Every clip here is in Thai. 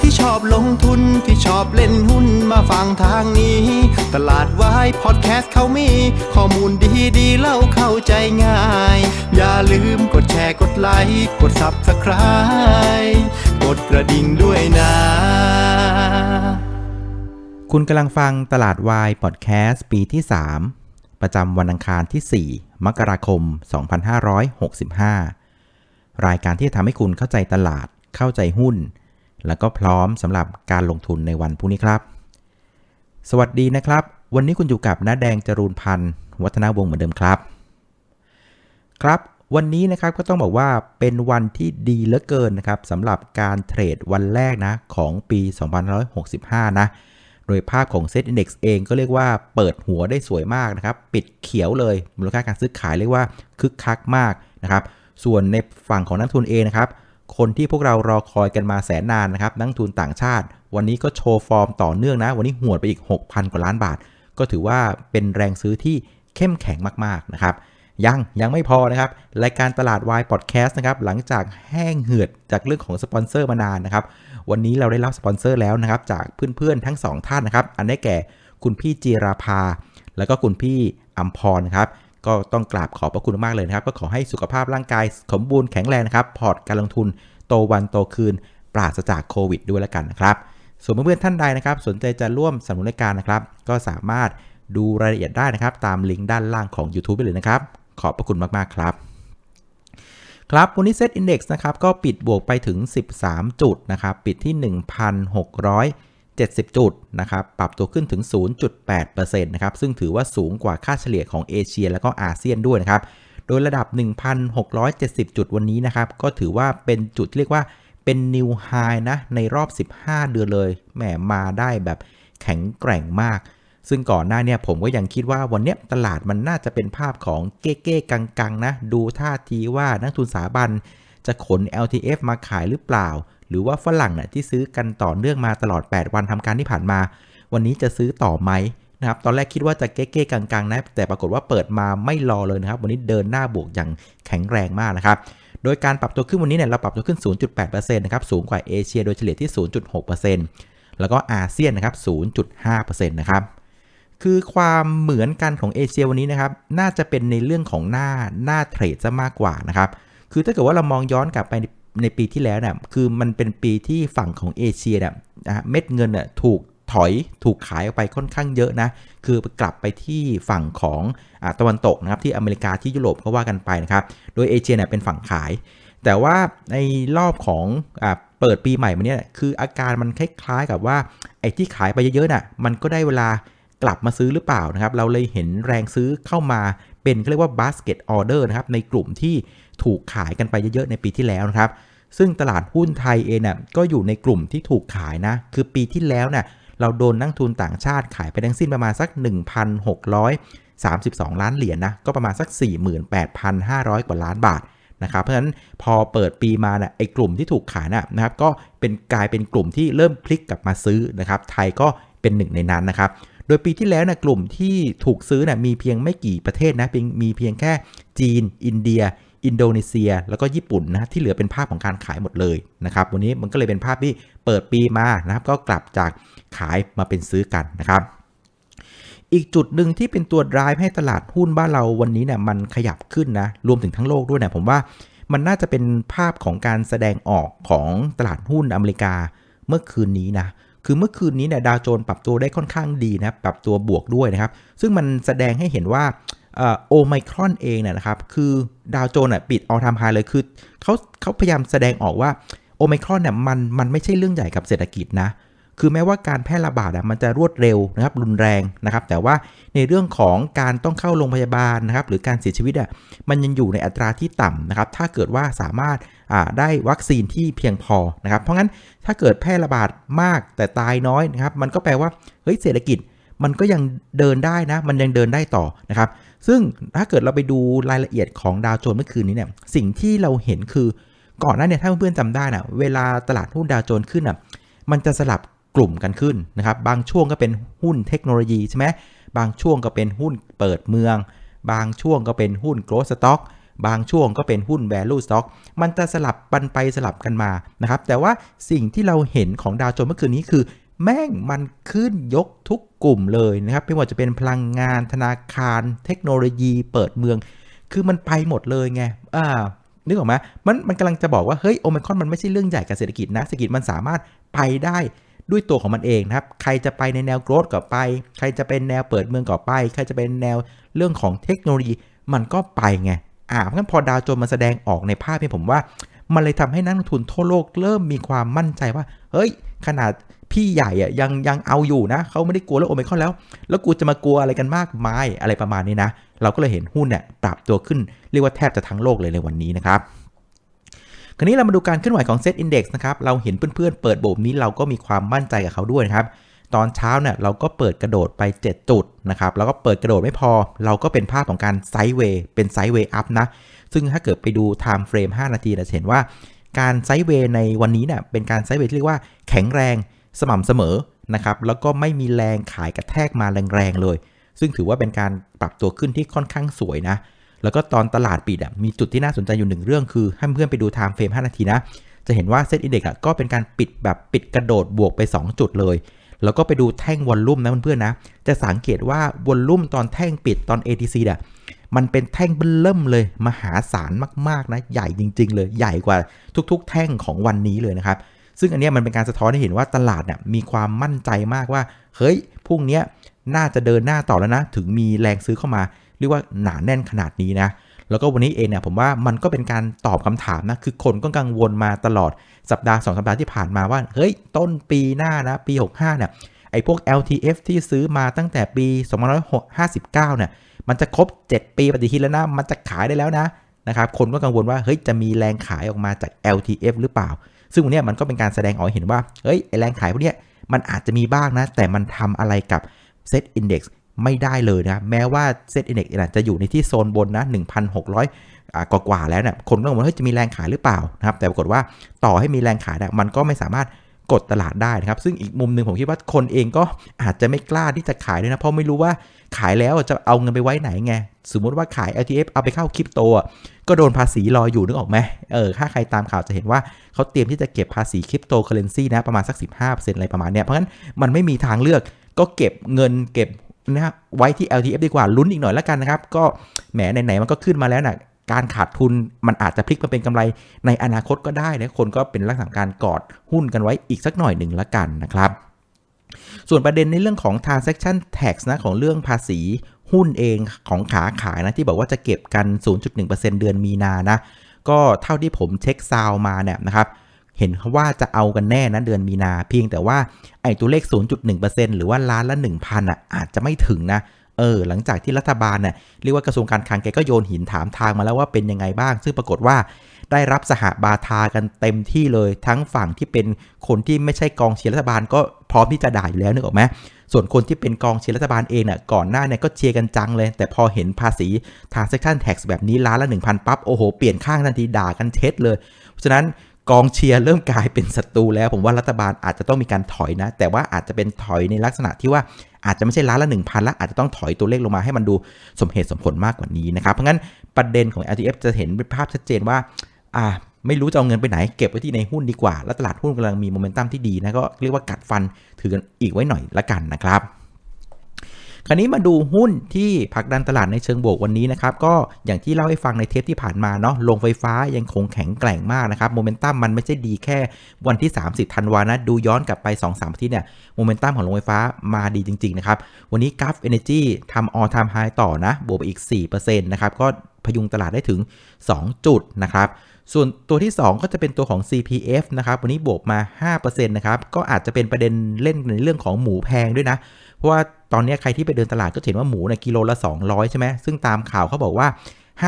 ที่ชอบลงทุนที่ชอบเล่นหุ้นมาฟังทางนี้ ตลาดวายพอดแคสต์เขามี ข้อมูลดีดีเล่าเข้าใจง่าย อย่าลืมกดแชร์กดไลค์กด Subscribe กดกระดิ่งด้วยนะ คุณกำลังฟังตลาดวายพอดแคสต์ปีที่ 3 ประจำวันอังคารที่ 4 มกราคม 2565 รายการที่จะทำให้คุณเข้าใจตลาดเข้าใจหุ้น แล้วก็พร้อมสำหรับการลงทุนในวันพรุ่งนี้ครับ สวัสดีนะครับ วันนี้คุณอยู่กับน้าแดงจรูนพันธ์วัฒนาวงศ์เหมือนเดิมครับ ครับ วันนี้นะครับก็ต้องบอกว่าเป็นวันที่ดีเหลือเกินนะครับสำหรับการเทรดวันแรกนะของปี2565 นะโดยภาพของ Set Index เองก็เรียกว่าเปิดหัวได้สวยมากนะครับ ปิดเขียวเลย มูลค่าการซื้อขายเรียกว่าคึกคักมากนะครับ ส่วนในฝั่งของนักทุนเองนะครับ คนที่พวกเรารอคอยกันมาแสนนานนะครับนักทุนต่างชาติ วันนี้ก็โชว์ฟอร์มต่อเนื่องนะ วันนี้หวดไปอีก 6,000 กว่าล้านบาท ก็ถือว่าเป็นแรงซื้อที่เข้มแข็งมากๆนะครับยังยังไม่พอนะครับ รายการตลาดวายพอดแคสต์นะครับหลังจากแห้งเหือดจากเรื่องของสปอนเซอร์มานานนะครับ วันนี้เราได้รับสปอนเซอร์แล้วนะครับ จากเพื่อนๆทั้ง 2 ท่านนะครับ อันได้แก่คุณพี่จีราภา แล้วก็คุณพี่อัมพรนะครับ ก็ต้องกราบขอบพระคุณมากเลยนะครับ ก็ขอให้สุขภาพร่างกายสมบูรณ์แข็งแรงนะครับ พอร์ตการลงทุนโตวันโตคืน ปราศจากโควิดด้วยแล้วกันนะครับ ส่วนเพื่อนๆท่านใดนะครับ สนใจจะร่วมสนับสนุนรายการนะครับ ก็สามารถดูรายละเอียดได้นะครับ ตามลิงก์ด้านล่างของ YouTube ไปเลยนะครับ ขอบพระคุณมากๆครับครับวันนี้เซตอินดี x นะครับก็ปิดบวกไปถึง 13 จุดนะครับ ปิดที่ 70 จุดนะครับ ปรับตัวขึ้นถึง 0.8%นะครับ ซึ่งถือว่าสูงกว่าค่าเฉลี่ยของเอเชียแล้วก็อาเซียนด้วยนะครับ โดยระดับ 1,670 จุดวันนี้นะครับ ก็ถือว่าเป็นจุดที่เรียกว่าเป็นนิวไฮนะ ในรอบ 15 เดือนเลย แหม มาได้แบบแข็งแกร่งมาก ซึ่งก่อนหน้าเนี่ยผมก็ยังคิดว่าวันเนี้ยตลาดมันน่าจะเป็นภาพของเก้เก้กังกังๆนะ ดูท่าทีว่านักทุนสถาบันจะขน LTF มาขายหรือเปล่า หรือว่าฝรั่งเนี่ยที่ซื้อกันต่อเนื่องมาตลอด 8 วันทำการที่ผ่านมา วันนี้จะซื้อต่อไหมนะครับตอนแรกคิดว่าจะเก้เก้กังกังๆนะแต่ปรากฏว่าเปิดมาไม่รอเลยนะครับ วันนี้เดินหน้าบวกอย่างแข็งแรงมากนะครับโดยการปรับตัวขึ้นวันนี้เนี่ยเราปรับตัวขึ้น 0.8%นะครับสูงกว่าเอเชียโดยเฉลี่ยที่ 0.6%แล้วก็อาเซียนนะครับ 0.5%นะครับคือความเหมือนกันของเอเชียวันนี้นะครับน่าจะเป็นในเรื่องของหน้าหน้าเทรดซะมากกว่านะครับคือถ้าเกิดว่าเรามองย้อนกลับไป ในปีที่แล้วเนี่ยคือมันเป็นปีที่ฝั่งของเอเชียเนี่ยนะฮะเม็ดเงินเนี่ยถูกถอยถูกขายออกไปค่อนข้างเยอะนะ คือกลับไปที่ฝั่งของอตะวันตกนะครับที่อเมริกาที่ยุโรปก็ว่ากันไปนะครับ โดยเอเชียเนี่ยเป็นฝั่งขาย แต่ว่าในรอบของอเปิดปีใหม่มาเนี่ยคืออาการมันคล้ายๆกับว่าไอ้ที่ขายไปเยอะๆน่ะมันก็ได้เวลา กลับมาซื้อหรือเปล่านะครับ เราเลยเห็นแรงซื้อเข้ามาเป็นเขาเรียกว่า basket order นะครับในกลุ่มที่ถูกขายกันไปเยอะๆในปีที่แล้วนะครับ ซึ่งตลาดหุ้นไทยเองน่ะก็อยู่ในกลุ่มที่ถูกขายนะ คือปีที่แล้วน่ะเราโดนนักทุนต่างชาติขายไปทั้งสิ้นประมาณสัก 1,632 ล้านเหรียญนะก็ประมาณสัก 48,500 กว่าล้านบาทนะครับ เพราะฉะนั้นพอเปิดปีมาน่ะไอ้กลุ่มที่ถูกขายน่ะนะครับ ก็เป็นกลายเป็นกลุ่มที่เริ่มพลิกกลับมาซื้อนะครับ ไทยก็เป็นหนึ่งในนั้นนะครับ โดยปีที่แล้วนะกลุ่มที่ถูกซื้อนะมีเพียงไม่กี่ประเทศนะเพียงมีเพียงแค่จีน อินเดีย อินโดนีเซีย แล้วก็ญี่ปุ่นนะที่เหลือเป็นภาพของการขายหมดเลยนะครับวันนี้มันก็เลยเป็นภาพที่เปิดปีมานะครับก็กลับจากขายมาเป็นซื้อกันนะครับอีกจุดหนึ่งที่เป็นตัว drive ให้ตลาดหุ้นบ้านเราวันนี้เนี่ยมันขยับขึ้นนะรวมถึงทั้งโลกด้วยนะผมว่ามันน่าจะเป็นภาพของการแสดงออกของตลาดหุ้นอเมริกาเมื่อคืนนี้นะ คือเมื่อคืนนี้เนี่ยดาวโจนส์ปรับตัวได้ค่อนข้างดีนะปรับตัวบวกด้วยนะครับ ซึ่งมันแสดงให้เห็นว่าโอไมครอนเองเนี่ยนะครับ คือดาวโจนส์ปิดออทามไฮเลยคือเขาเขาพยายามแสดงออกว่าโอไมครอนเนี่ยมันมันไม่ใช่เรื่องใหญ่กับเศรษฐกิจนะ คือแม้ว่าการแพร่ระบาดมันจะรวดเร็วนะครับรุนแรงนะครับ แต่ว่าในเรื่องของการต้องเข้าโรงพยาบาลนะครับหรือการเสียชีวิตอะมันยังอยู่ในอัตราที่ต่ำนะครับถ้าเกิดว่าสามารถได้วัคซีนที่เพียงพอนะครับ เพราะงั้นถ้าเกิดแพร่ระบาดมากแต่ตายน้อยนะครับ มันก็แปลว่าเฮ้ยเศรษฐกิจมันก็ยังเดินได้นะ มันยังเดินได้ต่อนะครับ ซึ่งถ้าเกิดเราไปดูรายละเอียดของดาวโจนส์เมื่อคืนนี้เนี่ย สิ่งที่เราเห็นคือก่อนหน้าเนี่ยถ้าเพื่อนๆจำได้นะเวลาตลาดหุ้นดาวโจนส์ขึ้นอะ มันจะสลับ กลุ่มกันขึ้นนะครับ บางช่วงก็เป็นหุ้นเทคโนโลยีใช่ไหมบางช่วงก็เป็นหุ้นเปิดเมือง บางช่วงก็เป็นหุ้น growth stock บางช่วงก็เป็นหุ้น value stock มันจะสลับปันไปสลับกันมานะครับ แต่ว่าสิ่งที่เราเห็นของดาวโจนส์เมื่อคืนนี้คือ แม่งมันขึ้นยกทุกกลุ่มเลยนะครับ ไม่ว่าจะเป็นพลังงานธนาคาร เทคโนโลยี เปิดเมือง คือมันไปหมดเลยไง อ่า นึกออกไหมมันมันกำลังจะบอกว่า เฮ้ยโอมคอนมันไม่ใช่เรื่องใหญ่กับเศรษฐกิจนะ เศรษฐกิจมันสามารถไปได้ ด้วยตัวของมันเองนะครับ ใครจะไปในแนวโกรธก็ไป ใครจะเป็นแนวเปิดเมืองก็ไป ใครจะเป็นแนวเรื่องของเทคโนโลยีมันก็ไปไง อ่าเพราะฉะนั้นพอดาวโจนมันแสดงออกในภาพนี้ผมว่า มันเลยทำให้นักลงทุนทั่วโลกเริ่มมีความมั่นใจว่า เฮ้ย ขนาดพี่ใหญ่อะยังยังเอาอยู่นะ เขาไม่ได้กลัวเรื่องโอเมิครอนแล้ว แล้วกูจะมากลัวอะไรกันมากมายอะไรประมาณนี้นะ เราก็เลยเห็นหุ้นเนี่ยปรับตัวขึ้นเรียกว่าแทบจะทั้งโลกเลยในวันนี้นะครับ คราวนี้เรามาดูการเคลื่อนไหวของ Set Index นะครับ เราเห็นเพื่อนๆเปิดโบมนี้เราก็มีความมั่นใจกับเขาด้วยนะครับ ตอนเช้าเนี่ยเราก็เปิดกระโดดไป 7 จุดนะครับ แล้วก็เปิดกระโดดไม่พอ เราก็เป็นภาพของการไซด์เวย์เป็นไซด์เวย์อัพนะ ซึ่งถ้าเกิดไปดู time frame 5นาทีเราจะเห็นว่าการไซด์เวย์ในวันนี้เนี่ยเป็นการไซด์เวย์ที่เรียกว่าแข็งแรงสม่ำเสมอนะครับ แล้วก็ไม่มีแรงขายกระแทกมาแรงๆเลย ซึ่งถือว่าเป็นการปรับตัวขึ้นที่ค่อนข้างสวยนะ แล้วก็ตอนตลาดปิดอะมีจุดที่น่าสนใจอยู่หนึ่งเรื่องคือให้เพื่อนไปดู time frame 5นาทีนะ จะเห็นว่าเซ็ตอินเด็กซ์อะก็เป็นการปิดแบบปิดกระโดดบวกไป 2 จุดเลย แล้วก็ไปดูแท่งวอลลุ่มนะเพื่อนๆนะ จะสังเกตว่าวอลลุ่มตอนแท่งปิดตอน ATC เนี่ยมันเป็นแท่งเบิ่มเลย มหาศาลมากๆนะใหญ่จริง ๆ เลยใหญ่กว่าทุก ๆ แท่งของวันนี้เลยนะครับซึ่งอันนี้มันเป็นการสะท้อนให้เห็นว่าตลาดเนี่ยมีความมั่นใจมากว่า เฮ้ยพรุ่งเนี้ยน่าจะเดินหน้าต่อแล้วนะ ถึงมีแรงซื้อเข้ามา เรียกว่าหนาแน่นขนาดนี้นะแล้วก็วันนี้เองเนี่ยผมว่ามันก็เป็นการตอบคำถามนะคือคนก็กังวลมาตลอดสัปดาห์ 2 สัปดาห์ที่ผ่านมาว่า เฮ้ย ต้นปีหน้านะ ปี 65เนี่ยไอ้พวก LTF ที่ซื้อมาตั้งแต่ปี2559เนี่ยมันจะครบ 7 ปีปฏิทินแล้วนะ มันจะขายได้แล้วนะนะครับคนก็กังวลว่าเฮ้ยจะมีแรงขายออกมาจาก LTF หรือเปล่า ซึ่งวันนี้มันก็เป็นการแสดงออกเห็นว่าเฮ้ยไอแรงขายพวกเนี้ยมันอาจจะมีบ้างนะ แต่มันทำอะไรกับ Set Index ไม่ได้เลยนะ แม้ว่า Set Index เนี่ยจะอยู่ในที่โซนบนนะ 1,600 กว่ากว่าแล้วเนี่ยคนก็บอกว่าเฮ้ยจะมีแรงขายหรือเปล่านะครับ แต่ปรากฏว่าต่อให้มีแรงขายนี่ยมันก็ไม่สามารถกดตลาดได้นะครับ ซึ่งอีกมุมหนึ่งผมคิดว่าคนเองก็อาจจะไม่กล้าที่จะขายด้วยนะ เพราะไม่รู้ว่าขายแล้วจะเอาเงินไปไว้ไหนไง สมมติว่าขาย LTF เอาไปเข้าคริปโตอะก็โดนภาษีรออยู่นึกออกไหมเออ ถ้าใครตามข่าวจะเห็นว่าเขาเตรียมที่จะเก็บภาษีคริปโตเคอเรนซีนะ ประมาณสัก 15%อะไรประมาณเนี้ย เพราะฉะนั้นมันไม่มีทางเลือกก็เก็บเงินเก็บ นะครับไว้ที่ LTF ดีกว่าลุ้นอีกหน่อยแล้วกันนะครับ ก็แหมไหนๆมันก็ขึ้นมาแล้วนะการขาดทุนมันอาจจะพลิกมาเป็นกำไรในอนาคตก็ได้นะคนก็เป็นลักษณะการกอดหุ้นกันไว้อีกสักหน่อยหนึ่งละกันนะครับ ส่วนประเด็นในเรื่องของ transaction tax นะของเรื่องภาษีหุ้นเองของขาขายนะที่บอกว่าจะเก็บกัน 0.1%เดือนมีนานะก็เท่าที่ผมเช็คซาวมาเนี่ยนะครับ เห็นว่าจะเอากันแน่นะเดือนมีนาเพียงแต่ว่าไอ้ตัวเลข 0.1%หรือว่าล้านละ 1,000อะอาจจะไม่ถึงนะเออหลังจากที่รัฐบาลเนี่ยเรียกว่ากระทรวงการคลังแกก็โยนหินถามทางมาแล้วว่าเป็นยังไงบ้าง ซึ่งปรากฏว่าได้รับสหบาทากันเต็มที่เลยทั้งฝั่งที่เป็นคนที่ไม่ใช่กองเชียร์รัฐบาลก็พร้อมที่จะด่าอยู่แล้วนึกออกไหมส่วนคนที่เป็นกองเชียร์รัฐบาลเองเนี่ยก่อนหน้าเนี่ยก็เชียร์กันจังเลย แต่พอเห็นภาษี transaction tax แบบนี้ล้านละ 1,000 ปั๊บ โอ้โห เปลี่ยนข้างทันทีด่ากันเช็ดเลย เพราะฉะนั้น กองเชียร์เริ่มกลายเป็นศัตรูแล้ว ผมว่ารัฐบาลอาจจะต้องมีการถอยนะ แต่ว่าอาจจะเป็นถอยในลักษณะที่ว่าอาจจะไม่ใช่ล้านละ 1,000ละอาจจะต้องถอยตัวเลขลงมาให้มันดูสมเหตุสมผลมากกว่านี้นะครับ เพราะงั้นประเด็นของ LTF จะเห็นเป็นภาพชัดเจนว่าอ่าไม่รู้จะเอาเงินไปไหน เก็บไว้ที่ในหุ้นดีกว่า แล้วตลาดหุ้นกำลังมีโมเมนตัมที่ดีนะก็เรียกว่ากัดฟันถือกันอีกไว้หน่อยละกันนะครับ คราวนี้มาดูหุ้นที่ผลักดันตลาดในเชิงบวกวันนี้นะครับ ก็อย่างที่เล่าให้ฟังในเทปที่ผ่านมาเนาะลงไฟฟ้ายังคงแข็งแกร่งมากนะครับโมเมนตัมมันไม่ใช่ดีแค่วันที่ 30ธันวานะดูย้อนกลับไป 2-3อามทิตย์เนี่ยโมเมนตัมของโรงไฟฟ้ามาดีจริง ๆ นะครับ วันนี้กราฟเอเนจีทำออทามไฮต่อนะ บวกไปอีก 4%นะครับ ก็พยุงตลาดได้ถึง 2 จุดนะครับส่วนตัวที่ 2 ก็จะเป็นตัวของ CPF นะครับ วันนี้บวกมา 5%นะครับ ก็อาจจะเป็นประเด็นเล่นในเรื่องของหมูแพงด้วยนะ เพราะว่า ตอนนี้ใครที่ไปเดินตลาดก็เห็นว่าหมูในยกิโลละ 200 ใช่ไหมซึ่งตามข่าวเขาบอกว่า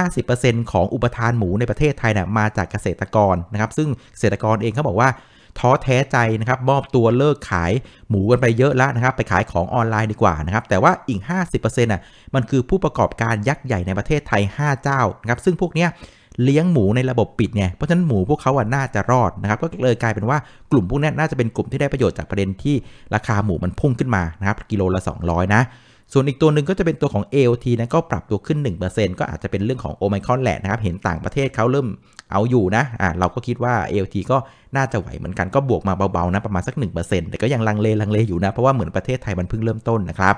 50%ของอุปทานหมูในประเทศไทยเนี่ยมาจากเกษตรกรนะครับ ซึ่งเกษตรกรเองเขาบอกว่าท้อแท้ใจนะครับมอบตัวเลิกขายหมูกันไปเยอะแล้วนะครับ ไปขายของออนไลน์ดีกว่านะครับ แต่ว่าอีก 50%น่ะมันคือผู้ประกอบการยักษ์ใหญ่ในประเทศไทย 5 เจ้านะครับซึ่งพวกเนี้ย เลี้ยงหมูในระบบปิดไงเพราะฉะนั้นหมูพวกเขาอะน่าจะรอดนะครับก็เลยกลายเป็นว่ากลุ่มพวกนี้น่าจะเป็นกลุ่มที่ได้ประโยชน์จากประเด็นที่ราคาหมูมันพุ่งขึ้นมานะครับกิโลละ 200 นะส่วนอีกตัวหนึ่งก็จะเป็นตัวของ AOT นะก็ปรับตัวขึ้น 1%ก็อาจจะเป็นเรื่องของโอไมคอนแหละนะครับ เห็นต่างประเทศเขาเริ่มเอาอยู่นะอ่าเราก็คิดว่า AOT ก็น่าจะไหวเหมือนกันก็บวกมาเบาๆนะประมาณสัก 1%แต่ก็ยังลังเลลังเลอยู่นะ เพราะว่าเหมือนประเทศไทยมันเพิ่งเริ่มต้นนะครับ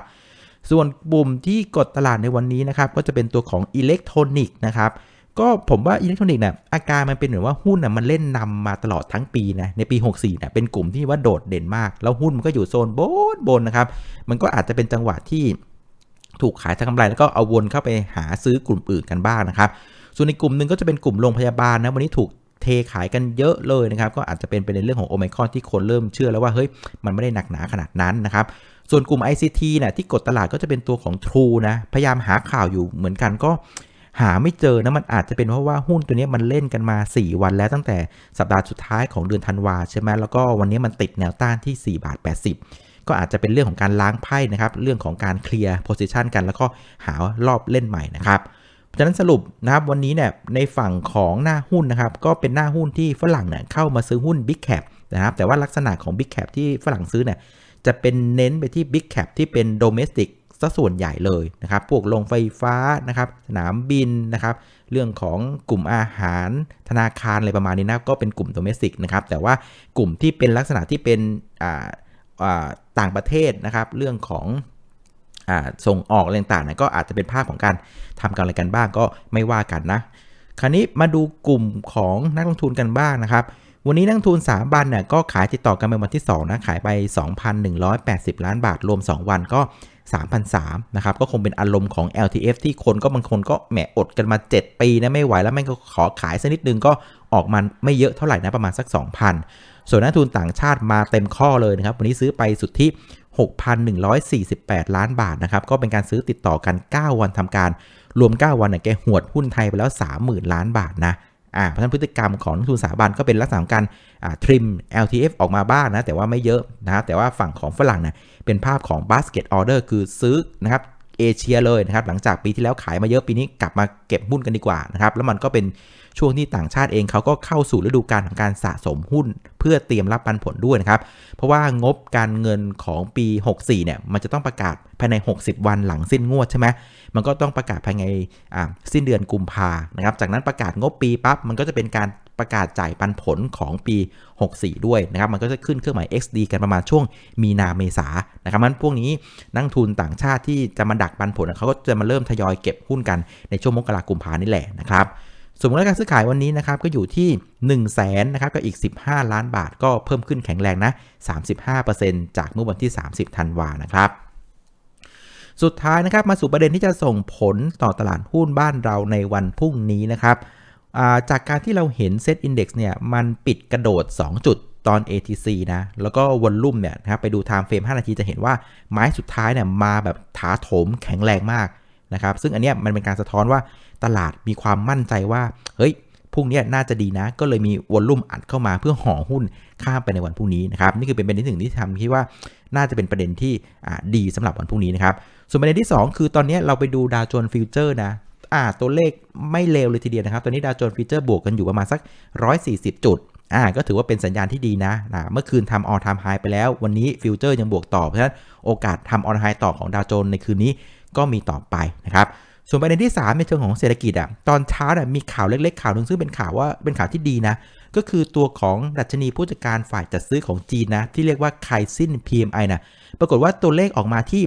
ส่วนปุ่มที่กดตลาดในวันนี้นะครับก็จะเป็นตัวของอิเล็กทรอนิกส์นะครับ ก็ผมว่าอิเล็กทรอนิกส์เนี่ยอาการมันเป็นเหมือนว่าหุ้นน่ะมันเล่นนำมาตลอดทั้งปีนะในปี 64เนี่ยเป็นกลุ่มที่ว่าโดดเด่นมาก แล้วหุ้นมันก็อยู่โซนบนบนนะครับ มันก็อาจจะเป็นจังหวะที่ถูกขายทางกำไรแล้วก็เอาวนเข้าไปหาซื้อกลุ่มอื่นกันบ้างนะครับ ส่วนในกลุ่มหนึ่งก็จะเป็นกลุ่มโรงพยาบาลนะวันนี้ถูกเทขายกันเยอะเลยนะครับ ก็อาจจะเป็นไปในเรื่องของโอไมคอนที่คนเริ่มเชื่อแล้วว่าเฮ้ยมันไม่ได้หนักหนาขนาดนั้นนะครับส่วนกลุ่ม ICT เนี่ยที่กดตลาดก็จะเป็นตัวของ True นะพยายามหาข่าวอยู่เหมือนกันก็ หาไม่เจอนะมันอาจจะเป็นเพราะว่าหุ้นตัวนี้มันเล่นกันมา 4 วันแล้วตั้งแต่สัปดาห์สุดท้ายของเดือนธันวาใช่ไหมแล้วก็วันนี้มันติดแนวต้านที่4บาท80 ก็อาจจะเป็นเรื่องของการล้างไพ่นะครับเรื่องของการเคลียร์โพซิชันกันแล้วก็หารอบเล่นใหม่นะครับเพราะฉะนั้นสรุปนะครับวันนี้เนี่ยในฝั่งของหน้าหุ้นนะครับก็เป็นหน้าหุ้นที่ฝรั่งเนี่ยเข้ามาซื้อหุ้น Big Cap นะครับแต่ว่าลักษณะของ Big Cap ที่ฝรั่งซื้อเนี่ยจะเป็นเน้นไปที่ Big Cap ที่เป็น Domestic ซะส่วนใหญ่เลยนะครับพวกโรงไฟฟ้านะครับสนามบินนะครับเรื่องของกลุ่มอาหารธนาคารอะไรประมาณนี้นะก็เป็นกลุ่ม Domestic นะครับแต่ว่ากลุ่มที่เป็นลักษณะที่เป็นต่างประเทศนะครับเรื่องของอส่งออกอะไรต่างๆนะก็อาจจะเป็นภาพของการทำกันอะไรกันบ้างก็ไม่ว่ากันนะคราวนี้มาดูกลุ่มของนักลงทุนกันบ้างนะครับ วันนี้นักลงทุน3บันเนี่ยก็ขายติดต่อกันเป็นวันที่2นะขายไป 2,180 ล้านบาทรวม 2 วันก็ 3,003นะครับก็คงเป็นอารมณ์ของ LTF ที่คนก็บางคนก็แหมอดกันมา 7 ปีนะไม่ไหวแล้วแม่งก็ขอขายสักนิดนึงก็ออกมาไม่เยอะเท่าไหร่นะประมาณสัก 2,000 ส่วนนักทุนต่างชาติมาเต็มข้อเลยนะครับวันนี้ซื้อไปสุดที่ 6,148 ล้านบาทนะครับก็เป็นการซื้อติดต่อกัน 9 วันทำการ รวม 9 วันเนี่ยแกหวดหุ้นไทยไปแล้ว 30,000 ล้านบาทนะ อ่าเพราะฉะนั้นพฤติกรรมของนักทุนสถาบันก็เป็นลักษณะของการอ่าทริม LTF ออกมาบ้างนะ แต่ว่าไม่เยอะนะครับแต่ว่าฝั่งของฝรั่งนะเป็นภาพของ basket order คือซื้อนะครับเอเชียเลยนะครับหลังจากปีที่แล้วขายมาเยอะปีนี้กลับมาเก็บหุ้นกันดีกว่านะครับแล้วมันก็เป็น ช่วงที่ต่างชาติเองเขาก็เข้าสู่ฤดูกาลของการสะสมหุ้น เพื่อเตรียมรับปันผลด้วยนะครับ เพราะว่างบการเงินของปี 64 เนี่ย มันจะต้องประกาศภายใน 60 วันหลังสิ้นงวดใช่ไหมมันก็ต้องประกาศภายในสิ้นเดือนกุมภานะครับ จากนั้นประกาศงบปีปั๊บ มันก็จะเป็นการประกาศจ่ายปันผลของปี 64 ด้วยนะครับ มันก็จะขึ้นเครื่องหมาย XD กันประมาณช่วงมีนาเมษานะครับมันพวกนี้นักทุนต่างชาติที่จะมาดักปันผลเขาก็จะมาเริ่มทยอยเก็บหุ้นกันในช่วงมกราคมกุมภานี่แหละนะครับ สมมติการซื้อขายวันนี้นะครับก็อยู่ที่ 1 0 0 0 0แสนนะครับกับอีก 15 ล้านบาทก็เพิ่มขึ้นแข็งแรงนะ 35%จากเมื่อวันที่ 30 ธันวานะครับสุดท้ายนะครับมาสู่ประเด็นที่จะส่งผลต่อตลาดหุ้นบ้านเราในวันพรุ่งนี้นะครับจากการที่เราเห็น Set Index เนี่ยมันปิดกระโดด 2 จุดตอน ATC นะ แล้วก็วอลลุ่มเนี่ยนะครับไปดู Time Frame 5นาทีจะเห็นว่าไม้สุดท้ายเนี่ยมาแบบถาโถมแข็งแรงมาก นะครับ ซึ่งอันเนี้ยมันเป็นการสะท้อนว่าตลาดมีความมั่นใจว่า เฮ้ยพรุ่งนี้น่าจะดีนะ ก็เลยมีวอลลุ่มอัดเข้ามาเพื่อห่อหุ้นข้ามไปในวันพรุ่งนี้นะครับ นี่คือเป็นประเด็นที่หนึ่งที่ทำคิดว่าน่าจะเป็นประเด็นที่ดีสำหรับวันพรุ่งนี้นะครับ ส่วนประเด็นที่ 2 คือตอนนี้เราไปดูดาวโจนส์ฟิวเจอร์นะอ่าตัวเลขไม่เลวเลยทีเดียวนะครับ ตอนนี้ดาวโจนส์ฟิวเจอร์บวกกันอยู่ประมาณสัก 140 จุดอ่าก็ถือว่าเป็นสัญญาณที่ดีนะนะ เมื่อคืนทำออทามไฮไปแล้ว วันนี้ฟิวเจอร์ยังบวกต่อ เพราะฉะนั้นโอกาสทำออทามไฮต่อของดาวโจนส์ในคืนนี้ ก็มีต่อไปนะครับส่วนประเด็นที่ 3 ในเชิงของเศรษฐกิจอะตอนเช้าอะมีข่าวเล็กๆข่าวหนึ่งซึ่งเป็นข่าวว่าเป็นข่าวที่ดีนะ ก็คือตัวของดัชนีผู้จัดการฝ่ายจัดซื้อของจีนนะ ที่เรียกว่าไคซิน PMI นะปรากฏว่าตัวเลขออกมาที่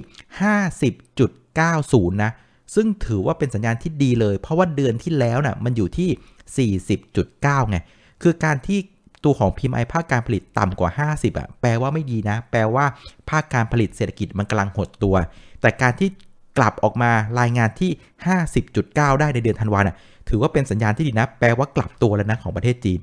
50.90 นะ ซึ่งถือว่าเป็นสัญญาณที่ดีเลย เพราะว่าเดือนที่แล้วนะ่ะมันอยู่ที่ 40.9 ไง คือการที่ตัวของ PMI ภาคการผลิตต่ำกว่า 50อะแปลว่าไม่ดีนะ แปลว่าภาคการผลิตเศรษฐกิจมันกำลังหดตัว แต่การที่ กลับออกมารายงานที่ 50.9 ได้ในเดือนธันวาคมถือว่าเป็นสัญญาณที่ดีนะ แปลว่ากลับตัวแล้วนะของประเทศจีน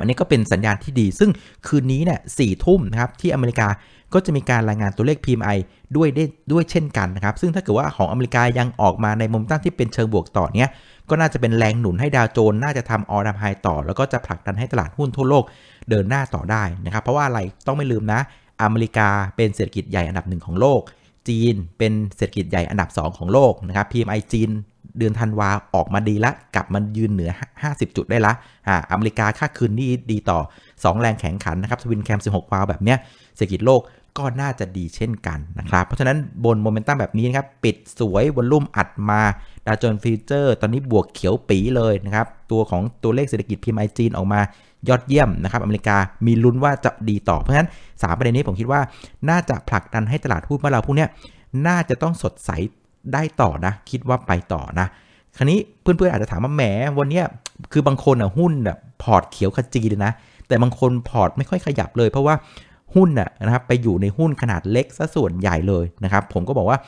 อันนี้ก็เป็นสัญญาณที่ดี ซึ่งคืนนี้เนี่ยสี่ทุ่มนะครับที่อเมริกาก็จะมีการรายงานตัวเลข PMI ด้วยด้วยเช่นกันนะครับ ซึ่งถ้าเกิดว่าของอเมริกายังออกมาในมุมตั้งที่เป็นเชิงบวกต่อเนี้ยก็น่าจะเป็นแรงหนุนให้ดาวโจน น่าจะทำออร์ดามไฮต่อ แล้วก็จะผลักดันให้ตลาดหุ้นทั่วโลกเดินหน้าต่อได้นะครับ เพราะว่าอะไรต้องไม่ลืมนะ อเมริกาเป็นเศรษฐกิจใหญ่อันดับหนึ่งของโลก จีนเป็นเศรษฐกิจใหญ่อันดับ 2 ของโลกนะครับ PMI จีนเดือนธันวาออกมาดีละ กลับมายืนเหนือ 50 จุดได้ละอ่าอเมริกาค่าคืนนี้ดีต่อ 2 แรงแข็งขันนะครับทวินแคม 16 วาวแบบเนี้ยเศรษฐกิจโลกก็น่าจะดีเช่นกันนะครับ เพราะฉะนั้นบนโมเมนตัมแบบนี้นะครับ ปิดสวยวอลลุ่มอัดมา ดาวโจนส์ฟิวเจอร์ตอนนี้บวกเขียวปีเลยนะครับ ตัวของตัวเลขเศรษฐกิจ PMI จีนออกมายอดเยี่ยมนะครับ อเมริกามีลุ้นว่าจะดีต่อ เพราะฉะนั้น 3 ประเด็นนี้ผมคิดว่าน่าจะผลักดันให้ตลาดหุ้นบ้านเราพวกเนี้ยน่าจะต้องสดใสได้ต่อนะ คิดว่าไปต่อนะ คราวนี้เพื่อนๆอาจจะถามว่าแหมวันนี้คือบางคนอะหุ้นแบบพอร์ตเขียวขจีเลยนะ แต่บางคนพอร์ตไม่ค่อยขยับเลย เพราะว่าหุ้นน่ะนะครับไปอยู่ในหุ้นขนาดเล็กซะส่วนใหญ่เลยนะครับ ผมก็บอกว่า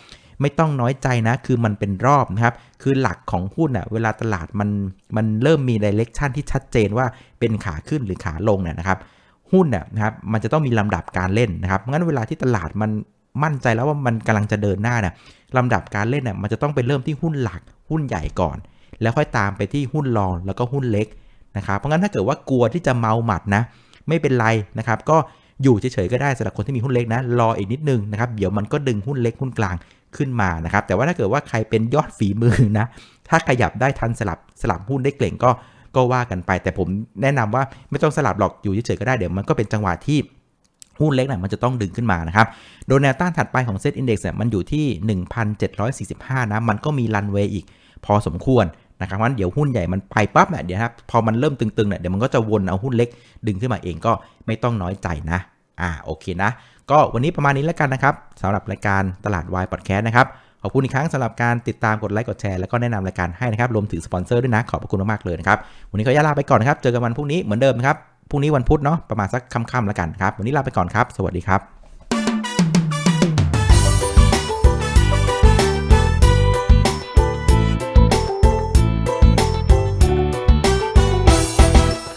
ไม่ต้องน้อยใจนะ คือมันเป็นรอบนะครับ คือหลักของหุ้นอะเวลาตลาดมันมันเริ่มมีดิเรกชันที่ชัดเจนว่าเป็นขาขึ้นหรือขาลงเนี่ยนะครับ หุ้นน่ะนะครับมันจะต้องมีลำดับการเล่นนะครับงั้นเวลาที่ตลาดมันมั่นใจแล้วว่ามันกำลังจะเดินหน้าเนี่ยลำดับการเล่นน่ะมันจะต้องไปเริ่มที่หุ้นหลักหุ้นใหญ่ก่อน แล้วค่อยตามไปที่หุ้นรองแล้วก็หุ้นเล็กนะครับ เพราะงั้นถ้าเกิดว่ากลัวที่จะเมาหมัดนะไม่เป็นไรนะครับ ก็อยู่เฉยๆก็ได้สำหรับคนที่มีหุ้นเล็กนะรออีกนิดนึงนะครับ เดี๋ยวมันก็ดึงหุ้นเล็กหุ้นกลาง ขึ้นมานะครับ แต่ว่าถ้าเกิดว่าใครเป็นยอดฝีมือนะ ถ้าขยับได้ทันสลับสลับหุ้นได้เก่งก็ก็ว่ากันไป แต่ผมแนะนำว่าไม่ต้องสลับหรอกอยู่เฉยๆก็ได้เดี๋ยวมันก็เป็นจังหวะที่หุ้นเล็กเนี่ยมันจะต้องดึงขึ้นมานะครับ โดยแนวต้านถัดไปของเซตอินดี x เนี่ยมันอยู่ที่ 1,745 นะ มันก็มีรันเวย์อีกพอสมควรนะครับเพราะฉะนั้นเดี๋ยวหุ้นใหญ่มันไปปั๊บเนี่ยเดี๋ยวนะครับพอมันเริ่มตึงๆเนี่ยเดี๋ยวมันก็จะวนเอาหุ้นเล็กดึงขึ้นมาเองก็ไม่ต้องน้อยใจนะ อ่าโอเคนะ ก็วันนี้ประมาณนี้แล้วกันนะครับสำหรับรายการตลาดวายพอดแคสต์นะครับขอบคุณอีกครั้งสำหรับการติดตามกดไลค์กดแชร์แล้วก็แนะนำรายการให้นะครับรวมถึงสปอนเซอร์ด้วยนะขอบพระคุณมากๆเลยนะครับวันนี้ขออนุญาตลาไปก่อนนะครับเจอกันวันพรุ่งนี้เหมือนเดิมนะครับพรุ่งนี้วันพุธเนาะประมาณสักค่ำๆแล้วกันครับวันนี้ลาไปก่อนครับ สวัสดีครับ